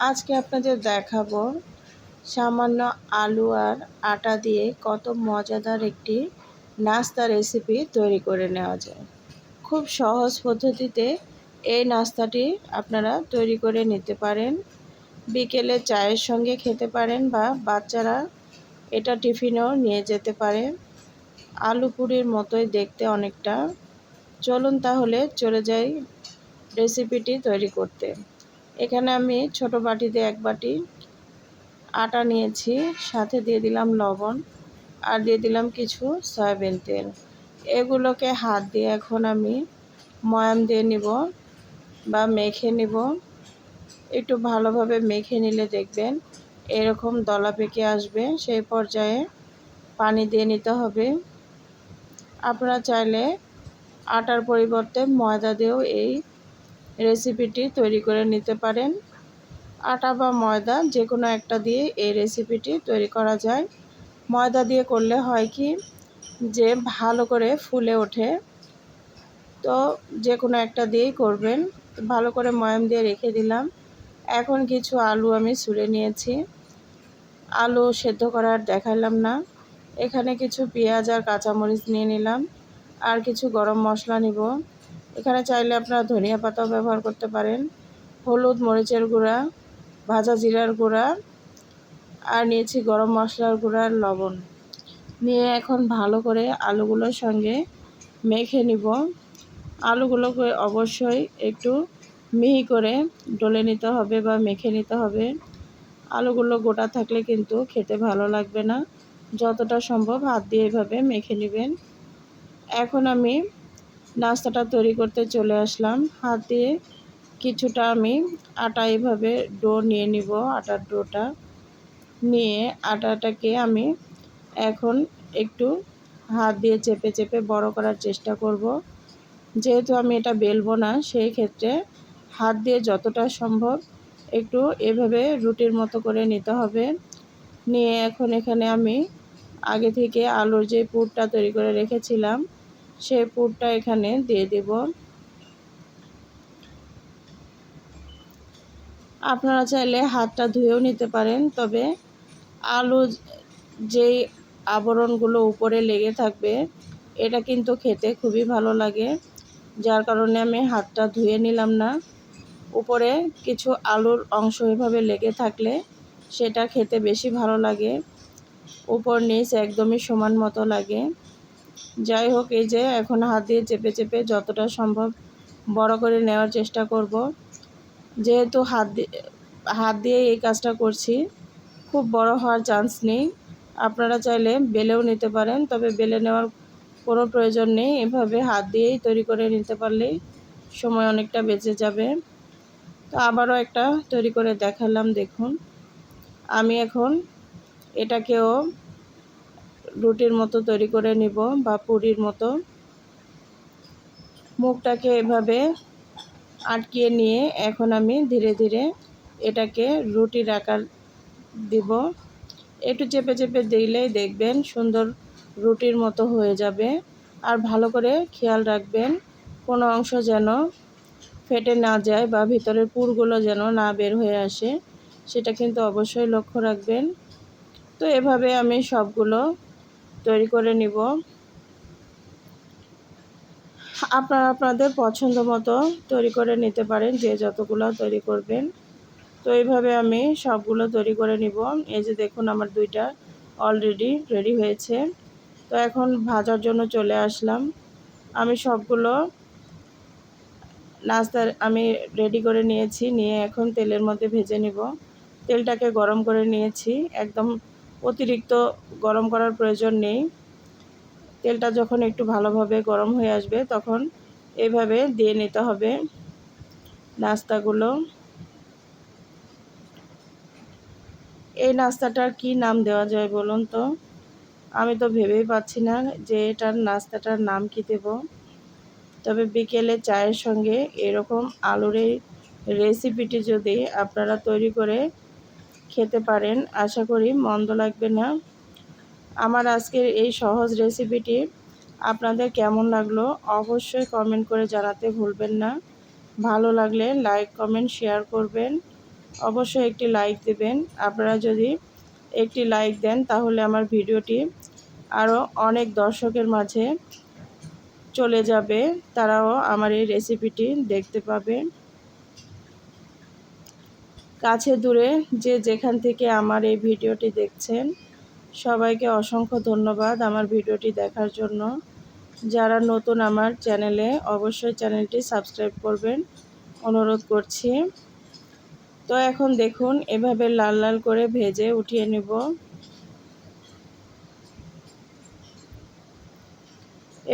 আজকে আপনাদের দেখাবো সামান্য আলু আর আটা দিয়ে কত মজাদার একটি নাস্তা রেসিপি তৈরি করে নেওয়া যায়। খুব সহজ পদ্ধতিতে এই নাস্তাটি আপনারা তৈরি করে নিতে পারেন। বিকেলে চায়ের সঙ্গে খেতে পারেন বা বাচ্চারা এটা টিফিনেও নিয়ে যেতে পারে। আলু পুরির মতোই দেখতে অনেকটা। চলুন তাহলে চলে যাই রেসিপিটি তৈরি করতে। এখানে আমি ছোট বাটিতে এক বাটি আটা নিয়েছি, সাথে দিয়ে দিলাম লবণ আর দিয়ে দিলাম কিছু সয়াবিন তেল। এগুলোকে হাত দিয়ে এখন আমি ময়াম দিয়ে নিব বা মেখে নিব। একটু ভালোভাবে মেখে নিলে দেখবেন এরকম দলা পেকে আসবে, সেই পর্যায়ে পানি দিয়ে নিতে হবে। আপনারা চাইলে আটার পরিবর্তে ময়দা দিয়েও এই রেসিপিটি তৈরি করে নিতে পারেন। আটা বা ময়দা যে কোনো একটা দিয়ে এই রেসিপিটি তৈরি করা যায়। ময়দা দিয়ে করলে হয় কি, যে ভালো করে ফুলে ওঠে। তো যে কোনো একটা দিয়েই করবেন। ভালো করে ময়াম দিয়ে রেখে দিলাম। এখন কিছু আলু আমি ছুঁড়ে নিয়েছি। আলু সেদ্ধ করার দেখালাম না। এখানে কিছু পেঁয়াজ আর কাঁচামরিচ নিয়ে নিলাম। আর কিছু গরম মশলা নিব। এখানে চাইলে আপনারা ধনিয়া পাতাও ব্যবহার করতে পারেন, হলুদ মরিচের গুঁড়া, ভাজা জিরার গুঁড়া, আর নিয়েছি গরম মশলার গুঁড়ার লবণ। নিয়ে এখন ভালো করে আলুগুলোর সঙ্গে মেখে নিব। আলুগুলোকে অবশ্যই একটু মিহি করে ডলে নিতে হবে বা মেখে নিতে হবে। আলুগুলো গোটা থাকলে কিন্তু খেতে ভালো লাগবে না। যতটা সম্ভব হাত দিয়ে এভাবে মেখে নেবেন। এখন আমি নাস্তাটা তৈরি করতে চলে আসলাম। হাত কিছুটা আমি আটা এভাবে ডো নিয়ে নিব, আটার ডোটা। নিয়ে আটাটাকে আমি এখন একটু হাত দিয়ে চেপে চেপে বড় করার চেষ্টা করব। যেহেতু আমি এটা বেলবো না, সেই ক্ষেত্রে হাত দিয়ে যতটা সম্ভব একটু এভাবে রুটির মতো করে নিতে হবে। নিয়ে এখন এখানে আমি আগে থেকে আলুর যে পুরটা তৈরি করে রেখেছিলাম সেই পুরটা এখানে দিয়ে দেব। আপনারা চাইলে হাতটা ধুয়েও নিতে পারেন, তবে আলু যেই আবরণগুলো উপরে লেগে থাকবে, এটা কিন্তু খেতে খুবই ভালো লাগে। যার কারণে আমি হাতটা ধুয়ে নিলাম না। উপরে কিছু আলুর অংশ এভাবে লেগে থাকলে সেটা খেতে বেশি ভালো লাগে। উপর নিচ একদমই সমান মতো লাগে। যাই হোক, এই যে এখন হাত দিয়ে চেপে চেপে যতটা সম্ভব বড় করে নেওয়ার চেষ্টা করব। যেহেতু হাত দিয়ে হাত দিয়ে এই কাজটা করছি, খুব বড় হওয়ার চান্স নেই। আপনারা চাইলে বেলেও নিতে পারেন, তবে বেলে নেওয়ার কোনো প্রয়োজন নেই। এভাবে হাত দিয়েই তৈরি করে নিতে পারলেই সময় অনেকটা বেঁচে যাবে। তো আবারও একটা তৈরি করে দেখালাম, দেখুন। আমি এখন এটাকেও রুটির মতো তৈরি করে নিব বা পুরির মতো। মুখটাকে এভাবে আটকিয়ে নিয়ে এখন আমি ধীরে ধীরে এটাকে রুটির আকার দিব। একটু চেপে চেপে দিলেই দেখবেন সুন্দর রুটির মতো হয়ে যাবে। আর ভালো করে খেয়াল রাখবেন কোনো অংশ যেন ফেটে না যায় বা ভিতরের পুরগুলো যেন না বের হয়ে আসে, সেটা কিন্তু অবশ্যই লক্ষ্য রাখবেন। তো এভাবে আমি সবগুলো তৈরি করে নিব। আপনারা আপনাদের পছন্দ মতো তৈরি করে নিতে পারেন, যে যতগুলো তৈরি করবেন। তো এইভাবে আমি সবগুলো তৈরি করে নিব। এই যে দেখুন, আমার দুইটা অলরেডি রেডি হয়েছে। তো এখন ভাজার জন্য চলে আসলাম। আমি সবগুলো নাস্তার আমি রেডি করে নিয়েছি, নিয়ে এখন তেলের মধ্যে ভেজে নিব। তেলটাকে গরম করে নিয়েছি, একদম অতিরিক্ত গরম করার প্রয়োজন নেই। তেলটা যখন একটু ভালোভাবে গরম হয়ে আসবে, তখন এভাবে দিয়ে নিতে হবে নাস্তাগুলো। এই নাস্তাটার কি নাম দেওয়া যায় বলুন তো? আমি তো ভেবেই পাচ্ছি না যে এটার নাস্তাটার নাম কি দেব। তবে বিকেলে চায়ের সঙ্গে এরকম আলুর এই রেসিপিটি যদি আপনারা তৈরি করে খেতে পারেন, আশা করি মন্দ লাগবে না। আমার আজকের এই সহজ রেসিপিটি আপনাদের কেমন লাগল অবশ্যই কমেন্ট করে জানাতে ভুলবেন না। ভালো লাগলে লাইক কমেন্ট শেয়ার করবেন। অবশ্যই একটি লাইক দেবেন। আপনারা যদি একটি লাইক দেন, তাহলে আমার ভিডিওটি আরও অনেক দর্শকের মাঝে চলে যাবে। তারাও আমার এই রেসিপিটি দেখতে পাবে। কাছে দূরে যে যেখান থেকে আমার এই ভিডিওটি দেখছেন, সবাইকে অসংখ্য ধন্যবাদ আমার ভিডিওটি দেখার জন্য। যারা নতুন আমার চ্যানেলে অবশ্যই চ্যানেলটি সাবস্ক্রাইব করবেন, অনুরোধ করছি। তো এখন দেখুন, এভাবে লাল লাল করে ভেজে উঠিয়ে নেব।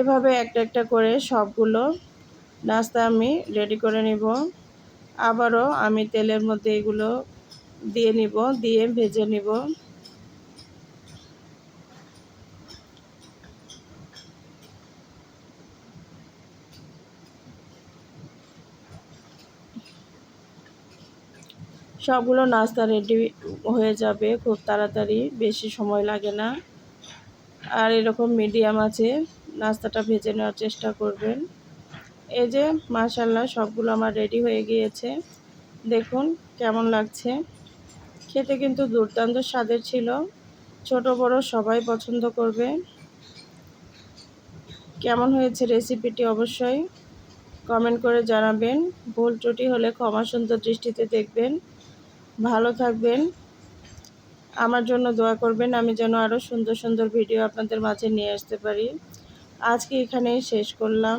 এভাবে একটা একটা করে সবগুলো নাস্তা আমি রেডি করে নিব। আবারও আমি তেলের মধ্যে এগুলো দিয়ে নিব, দিয়ে ভেজে নিব। সবগুলো নাস্তা রেডি হয়ে যাবে, খুব তাড়াতাড়ি, বেশি সময় লাগে না। আর এরকম মিডিয়াম আছে, নাস্তাটা ভেজে নেওয়ার চেষ্টা করবেন। এই যে মাশাল্লাহ সবগুলো আমার রেডি হয়ে গিয়েছে। দেখুন কেমন লাগছে। খেতে কিন্তু দুর্দান্ত স্বাদের ছিল। ছোট, বড় সবাই পছন্দ করবে। কেমন হয়েছে রেসিপিটি অবশ্যই কমেন্ট করে জানাবেন। ভুল ত্রুটি হলে ক্ষমা সুন্দর দৃষ্টিতে দেখবেন। ভালো থাকবেন। আমার জন্য দোয়া করবেন, আমি যেন আরও সুন্দর সুন্দর ভিডিও আপনাদের মাঝে নিয়ে আসতে পারি। আজকে এখানেই শেষ করলাম।